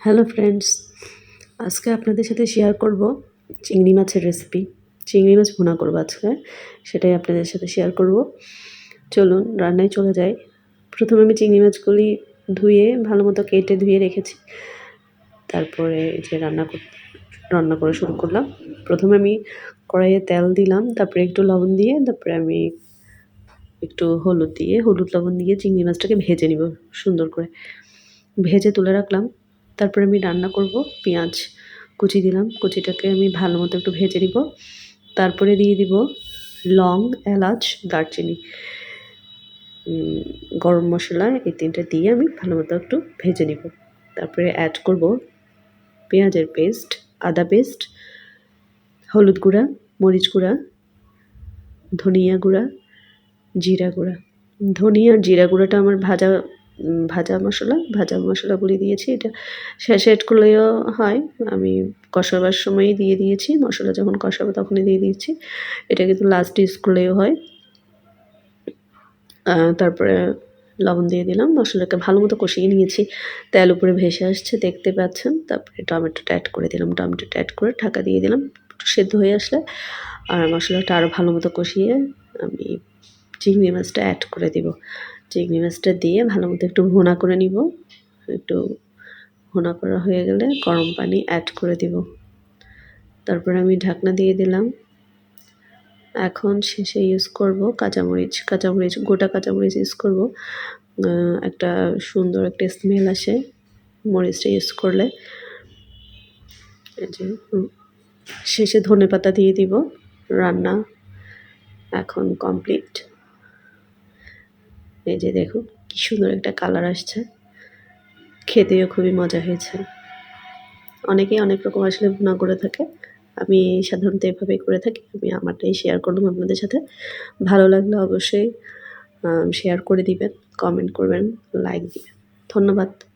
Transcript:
Hello friends, আজকে আপনাদের সাথে শেয়ার করব চিংড়ি মাছের রেসিপি চিংড়ি মাছ ভুনা করব আজকে, সেটাই আপনাদের সাথে শেয়ার করব। চলুন, রান্নায় চলে যাই। প্রথমে আমি চিংড়ি মাছগুলি ধুয়ে, ভালো মতো কেটে ধুয়ে রেখেছি। তারপরে যে রান্না রান্না করা শুরু করলাম। প্রথমে আমি কড়াইয়ে তেল দিলাম, তারপরে একটু লবণ দিয়ে, তারপরে আমি একটু হলুদ দিয়ে, হলুদ লবণ দিয়ে চিংড়ি মাছটাকে ভেজে নিব সুন্দর করে। ভেজে তুলে রাখলাম। তারপরে আমি রান্না করব পেঁয়াজ। কুচি দিলাম, কুচিটাকে আমি ভালো মতো একটু ভেজে নিব। তারপরে দিয়ে দিব লং, এলাচ, দারচিনি। গরম মশলা এই তিনটে দিয়ে আমি ভালো মতো একটু ভেজে নিব। তারপরে অ্যাড করব পেঁয়াজের পেস্ট আদা পেস্ট হলুদ গুঁড়া, মরিচ গুঁড়া, ধনিয়া গুঁড়া, জিরা গুঁড়া। ধনিয়া জিরা গুঁড়াটা আমার ভাজা ভাজা মশলা, ভাজা মশলাগুলি দিয়েছি, এটা শেষে করলেও হয়। আমি কষাবার সময়ই দিয়ে দিয়েছি, মশলা যখন কষাবো তখনই দিয়ে দিয়েছি এটা কিন্তু লাস্ট ইউজ করলেও হয়। তারপরে লবণ দিয়ে দিলাম মশলাকে ভালো মতো কষিয়ে নিয়েছি। তেল উপরে ভেসে আসছে, দেখতে পাচ্ছেন। তারপরে টমেটোটা অ্যাড করে দিলাম, টমেটোটা অ্যাড করে ঢাকা দিয়ে দিলাম, একটু সেদ্ধ হয়ে আসলে। আর মশলাটা আরও ভালো মতো কষিয়ে আমি চিংড়ি মাছটা অ্যাড করে দিব। চিংড়ি মাছটা দিয়ে ভালো মতো একটু ভুনা করে নিব। একটু ভুনা করা হয়ে গেলে গরম পানি অ্যাড করে দিব। তারপরে আমি ঢাকনা দিয়ে দিলাম। এখন শেষে ইউজ করব কাঁচামরিচ। কাঁচামরিচ, গোটা কাঁচামরিচ ইউজ করব। একটা সুন্দর একটা স্মেল আসে মরিচটা ইউজ করলে। শেষে ধনে পাতা দিয়ে দিব। রান্না এখন কমপ্লিট এই যে দেখুন, কি সুন্দর একটা কালার আসছে। খেতেও খুবই মজা হয়েছে। অনেকেই অনেক রকম আসলে ভুনা করে থাকে। আমি সাধারণত এভাবেই করে থাকি। আমি আমারটাই শেয়ার করলাম আপনাদের সাথে। ভালো লাগলে অবশ্যই শেয়ার করে দিবেন কমেন্ট করবেন লাইক দিবেন। ধন্যবাদ।